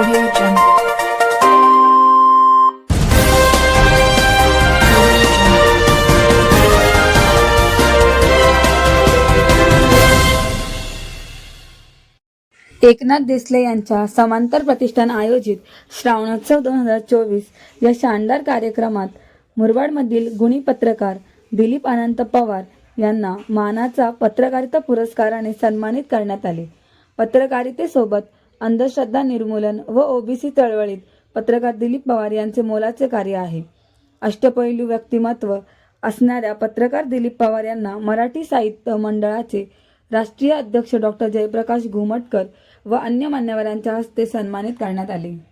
एकनाथ देसले यांच्या समांतर प्रतिष्ठान आयोजित श्रावणोत्सव दोन हजार चोवीस या शानदार कार्यक्रमात मुरबाडमधील गुणी पत्रकार दिलीप अनंत पवार यांना मानाचा पत्रकारिता पुरस्काराने सन्मानित करण्यात आले. पत्रकारितेसोबत अंधश्रद्धा निर्मूलन व ओबीसी चळवळीत पत्रकार दिलीप पवार यांचे मोलाचे कार्य आहे. अष्टपैलू व्यक्तिमत्व असणाऱ्या पत्रकार दिलीप पवार यांना मराठी साहित्य मंडळाचे राष्ट्रीय अध्यक्ष डॉक्टर जयप्रकाश घुमटकर व अन्य मान्यवरांच्या हस्ते सन्मानित करण्यात आले.